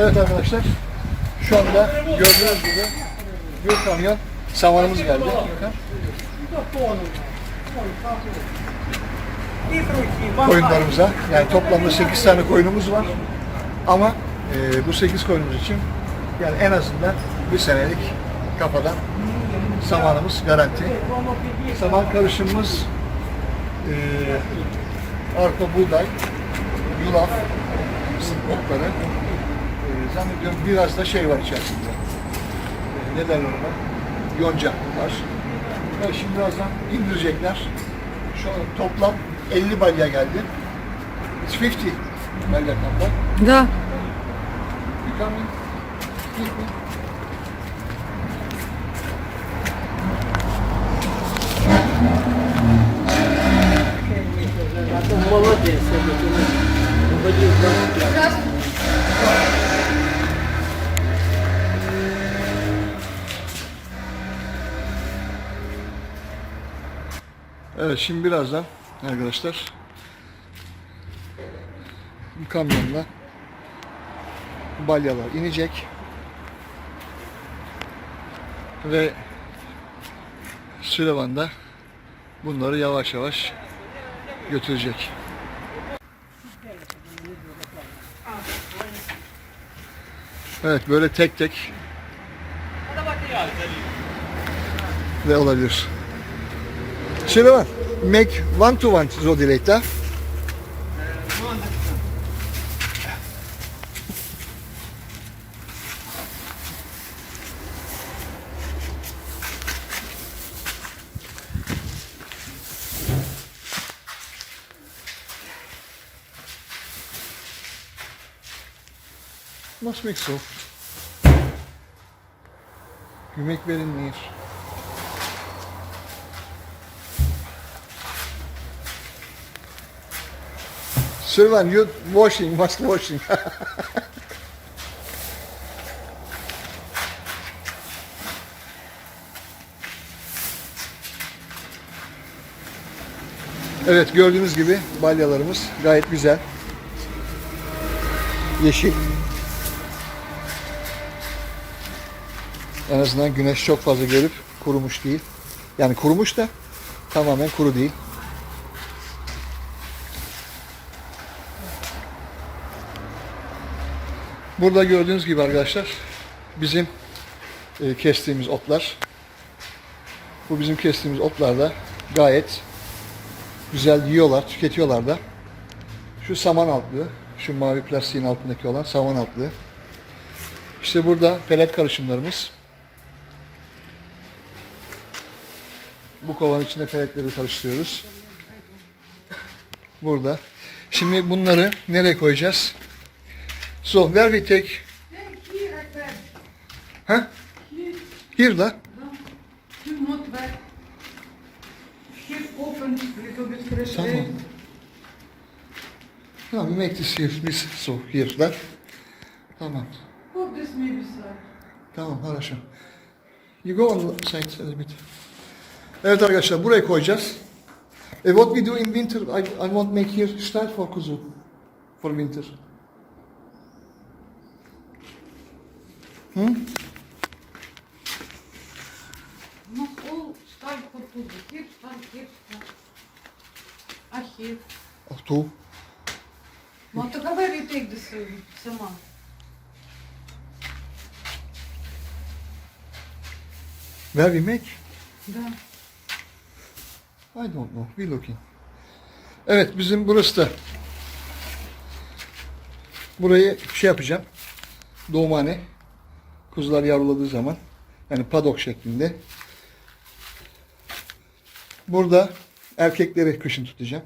Evet arkadaşlar. Şu anda gördüğünüz gibi bir kamyon samanımız geldi. Koyunlarımıza. Yani toplamda 8 tane koyunumuz var. Ama e, bu 8 koyunumuz için yani en azından bir senelik kafadan samanımız garanti. Saman karışımımız e, arpa buğday, yulaf, otları. Zannediyorum biraz da şey var içerisinde. E, ne derler ona? Yonca var. Ve şimdi birazdan indirecekler. Şu an toplam 50 balya geldi. It's 50 balya toplam. Да. You Evet şimdi birazdan arkadaşlar bu kamyonla balyalar inecek ve Süleyman da bunları yavaş yavaş götürecek. Evet böyle tek tek ve olabilir. Süleyman, make one to one so direkt ha? Must make so. You make very Sylvan, you washing, must washing. evet gördüğünüz gibi balyalarımız gayet güzel. Yeşil. En azından güneş çok fazla görüp kurumuş değil. Yani kurumuş da tamamen kuru değil. Burada gördüğünüz gibi arkadaşlar bizim e, kestiğimiz otlar. Bu bizim kestiğimiz otlar da gayet güzel yiyorlar, tüketiyorlar da. Şu saman altlığı, şu mavi plastiğin altındaki olan saman altlığı. İşte burada pelet karışımlarımız. Bu kovanın içinde peletleri karıştırıyoruz. Burada. Şimdi bunları nereye koyacağız? So where we take Here, I bet. Huh? Here da. Do not wet. Here open little bit fresh Tamam. air. Tamam, we make this here, this so here da. Tamam. Put this maybe side. Tamam, хорошо. You go on the side a little bit. Evet arkadaşlar, buraya koyacağız. E, what we do in winter, I, I want make here style for kuzu. For winter. Ah, here. Oh, two. But where you take this uh, saman? Where we make? Да. I don't know. We looking. Evet bizim burası da. Burayı şey yapacağım. Doğumhane. Kuzular yavruladığı zaman. Yani padok şeklinde. Burada erkekleri kışın tutacağım.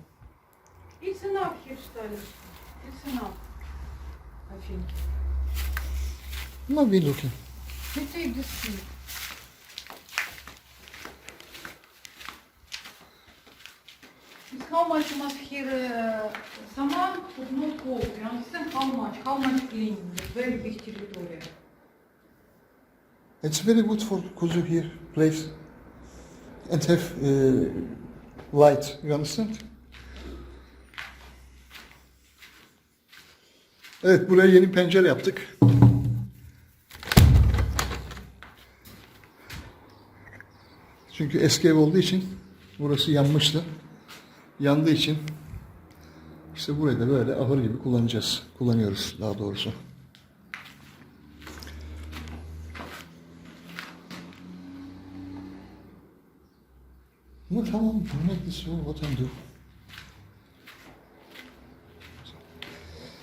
It's enough Stalin. It's enough. I think. Ama we looking. You take this thing. It's how much must here uh, saman, but not cold. You understand how much? How much? It's very big territory. It's very good for kuzu here place and have uh, light. You understand? Evet buraya yeni pencere yaptık. Çünkü eski ev olduğu için burası yanmıştı. Yandığı için işte burayı da böyle ahır gibi kullanacağız. Kullanıyoruz daha doğrusu. Well, how long can make this all what and do?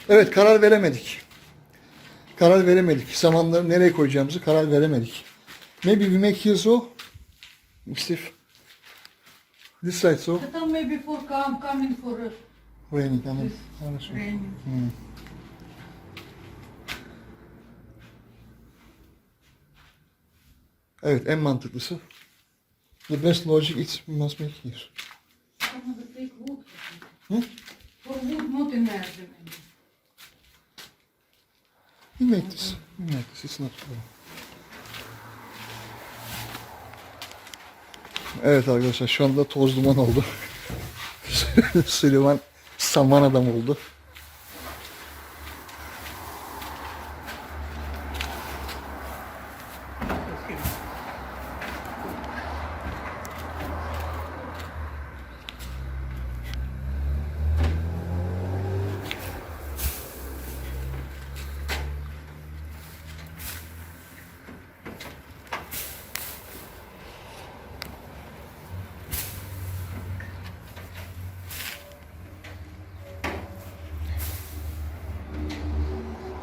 Evet karar veremedik. Karar veremedik. Samanları nereye koyacağımızı karar veremedik. Maybe we make here so. Steve. This side so. That maybe for come, coming for us. Raining. Anladım. Raining. Hmm. Evet en mantıklısı The best logic we must make here. Hı? We make this. We make this. It's not problem. Evet arkadaşlar şu anda toz duman oldu. Süleyman saman adam oldu.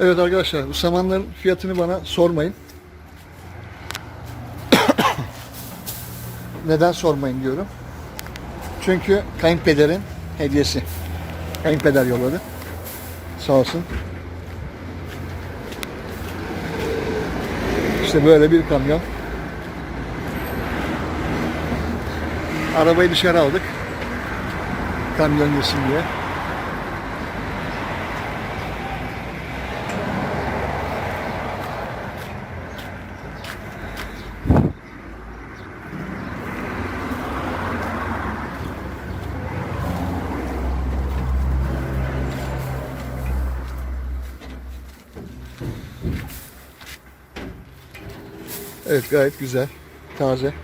Evet arkadaşlar bu samanların fiyatını bana sormayın. Neden sormayın diyorum. Çünkü kayınpederin hediyesi. Kayınpeder yolladı. Sağ olsun. İşte böyle bir kamyon. Arabayı dışarı aldık. Kamyon yesin diye. Evet gayet güzel. Taze.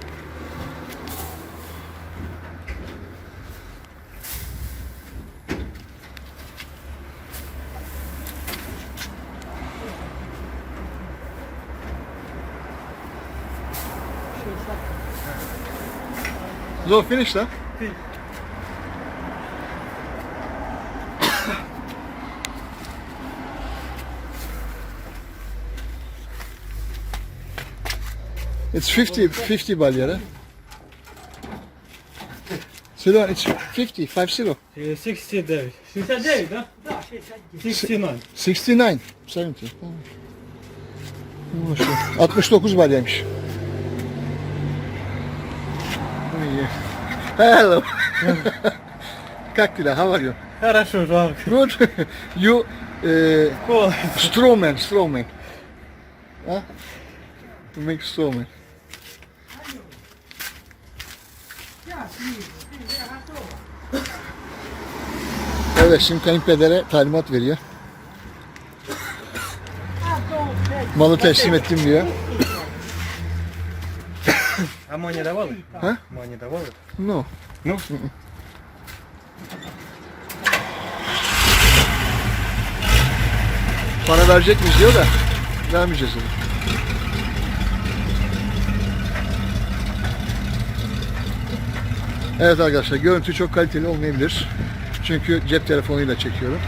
So finish lan. It's 50, 50 balyara. Süleyman, it's 50, 50. Э, 69. 69, да? Да, 69. 69. 70. Tamam. Boş ver. 69 balyaymış. Hello. Как дела? How are you? Хорошо, жалко. Good. you uh, Cool. strawman, strawman. Huh? To make strawman. Evet şimdi kayınpedere talimat veriyor. Malı teslim ettim diyor. А мо не давали? А? Мо не давали? No. Ну? Para verecek miyiz diyor da vermeyeceğiz onu. Evet arkadaşlar görüntü çok kaliteli olmayabilir. Çünkü cep telefonuyla çekiyorum.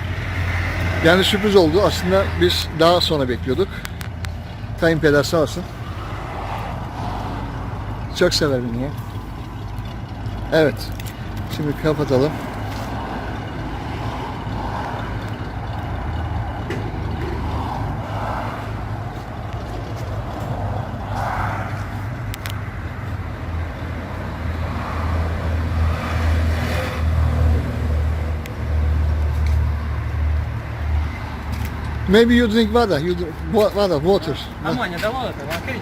Yani sürpriz oldu. Aslında biz daha sonra bekliyorduk. Kayınpeder sağ olsun. Çok sever beni ya. Evet. Şimdi kapatalım. Maybe you drink water. You drink water, water. Ammonia, da water, okay.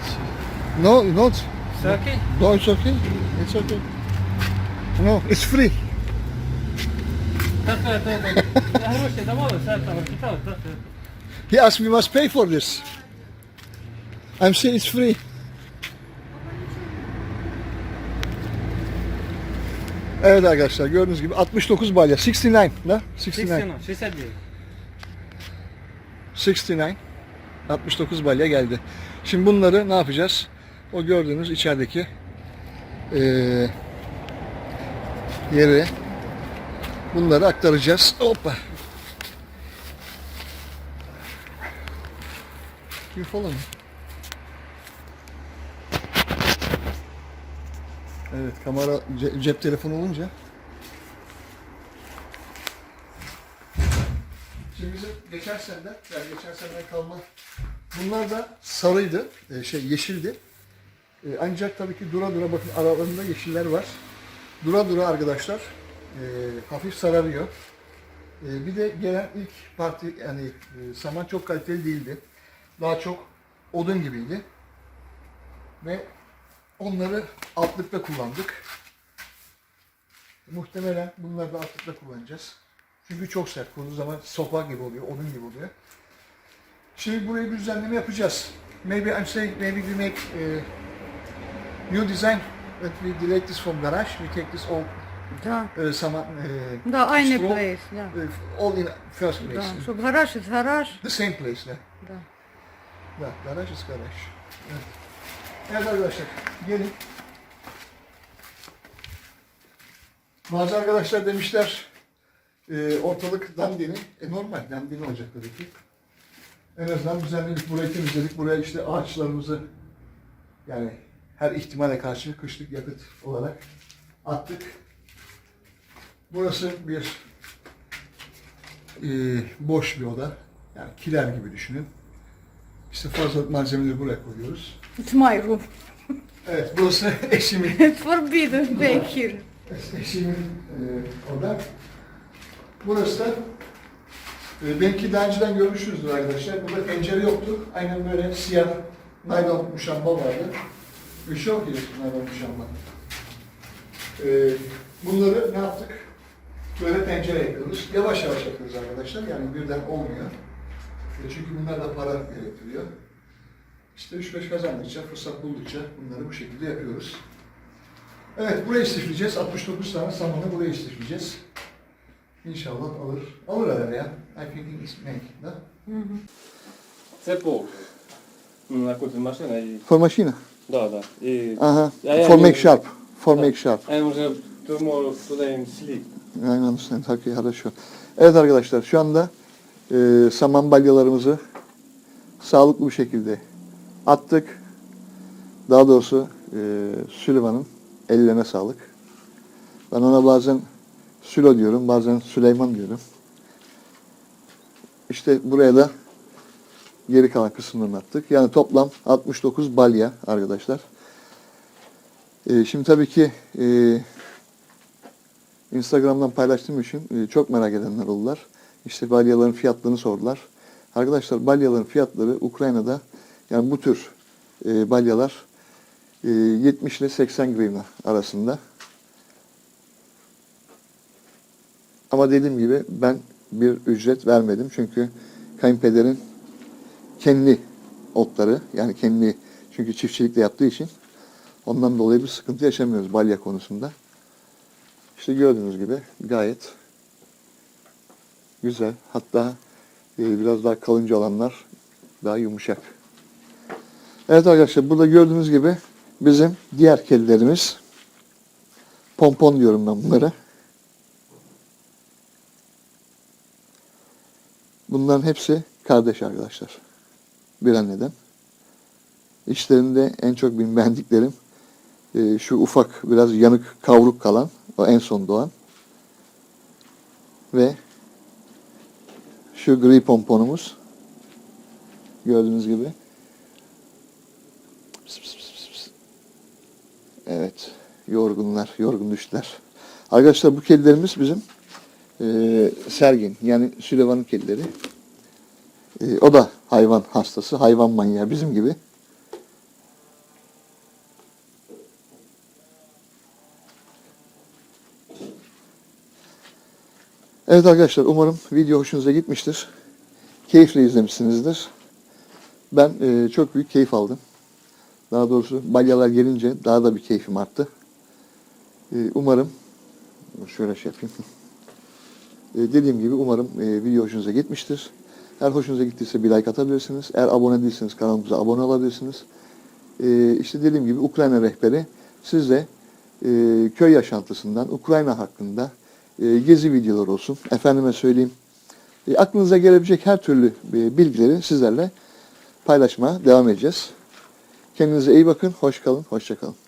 No, not. It's okay. No, it's okay. It's okay. No, it's free. he asked me must pay for this. I'm saying it's free. Evet arkadaşlar gördüğünüz gibi 69 balya. 69 ne? 69. 69. 69. 69. 69 balya geldi. Şimdi bunları ne yapacağız? O gördüğünüz içerideki eee yere bunları aktaracağız. Hoppa. You follow me? Evet kamera ce- cep telefonu olunca Şimdi geçen seneden, yani geçen seneden kalma bunlar da sarıydı, e, şey yeşildi. E, Ancak tabii ki dura dura bakın aralarında yeşiller var. Dura dura arkadaşlar e, hafif sararıyor. E, bir de gelen ilk parti yani e, saman çok kaliteli değildi. Daha çok odun gibiydi. Ve onları altlıkta kullandık. Muhtemelen bunları da altlıkta kullanacağız. Çünkü çok sert. Kurduğu zaman sopa gibi oluyor, odun gibi oluyor. Şimdi buraya bir düzenleme yapacağız. Maybe I'm saying maybe we make uh, new design that we delete this from garage. We take this all Да. uh, some uh, Да, eine straw, place, да. uh, all in first place. Да, чтобы гараж из гараж. The same place. Ne? Да. Da, garaj is garaj. Evet. evet arkadaşlar gelin. Bazı arkadaşlar demişler e, ortalık dandini. E normal dandini olacak tabii ki. En azından düzenledik. Burayı temizledik. Buraya işte ağaçlarımızı yani her ihtimale karşı kışlık yakıt olarak attık. Burası bir e, boş bir oda. Yani kiler gibi düşünün. İşte fazla malzemeleri buraya koyuyoruz. It's my room. Evet, burası eşimin, forbidden back here. eşimin e, oda. Burası da e, belki daha önceden görmüşsünüzdür arkadaşlar. Burada pencere yoktu. Aynen böyle siyah naylon muşamba vardı. Şey yok ki naylon muşamba. E, bunları ne yaptık? Böyle pencere yapıyoruz. Yavaş yavaş yapıyoruz arkadaşlar. Yani birden olmuyor. E, çünkü bunlar da para gerektiriyor. İşte 3-5 kazandıkça, fırsat buldukça bunları bu şekilde yapıyoruz. Evet, buraya istifleyeceğiz. 69 tane samanı buraya istifleyeceğiz. İnşallah alır. Alır herhalde ya. I think it's make. Da? Це пол. Ну, Накрутим машина і... For machine. Да, да. І... Aha. Ya, ya, For ya. make sharp. For make sharp. And уже tomorrow today in sleep. Aynen understand. Okay, хорошо. Evet arkadaşlar şu anda e, saman balyalarımızı sağlıklı bir şekilde attık. Daha doğrusu e, Süleyman'ın ellerine sağlık. Ben ona bazen Sülo diyorum, bazen Süleyman diyorum. İşte buraya da geri kalan kısımlarını attık. Yani toplam 69 balya arkadaşlar. E, şimdi tabii ki e, Instagram'dan paylaştığım için e, çok merak edenler oldular. İşte balyaların fiyatlarını sordular. Arkadaşlar balyaların fiyatları Ukrayna'da yani bu tür e, balyalar e, 70 ile 80 grivna arasında. Ama dediğim gibi ben bir ücret vermedim. Çünkü kayınpederin kendi otları yani kendi çünkü çiftçilikle yaptığı için ondan dolayı bir sıkıntı yaşamıyoruz balya konusunda. İşte gördüğünüz gibi gayet güzel. Hatta e, biraz daha kalınca olanlar daha yumuşak. Evet arkadaşlar burada gördüğünüz gibi bizim diğer kedilerimiz pompon diyorum ben bunlara. Bunların hepsi kardeş arkadaşlar. Bir anneden. İçlerinde en çok beğendiklerim e, şu ufak biraz yanık kavruk kalan o en son doğan ve şu gri pomponumuz gördüğünüz gibi evet yorgunlar yorgun düştüler arkadaşlar bu kedilerimiz bizim e, Sergin yani Süleyman'ın kedileri E, o da hayvan hastası hayvan manyağı bizim gibi Evet arkadaşlar umarım video hoşunuza gitmiştir. Keyifle izlemişsinizdir. Ben e, çok büyük keyif aldım. Daha doğrusu balyalar gelince daha da bir keyfim arttı. E, umarım Şöyle şey yapayım. E, dediğim gibi umarım e, video hoşunuza gitmiştir. Eğer hoşunuza gittiyse bir like atabilirsiniz. Eğer abone değilseniz kanalımıza abone olabilirsiniz. E, işte dediğim gibi Ukrayna rehberi sizle e, köy yaşantısından, Ukrayna hakkında gezi videoları olsun. Efendime söyleyeyim. Aklınıza gelebilecek her türlü bilgileri sizlerle paylaşmaya devam edeceğiz. Kendinize iyi bakın, hoş kalın, hoşça kalın.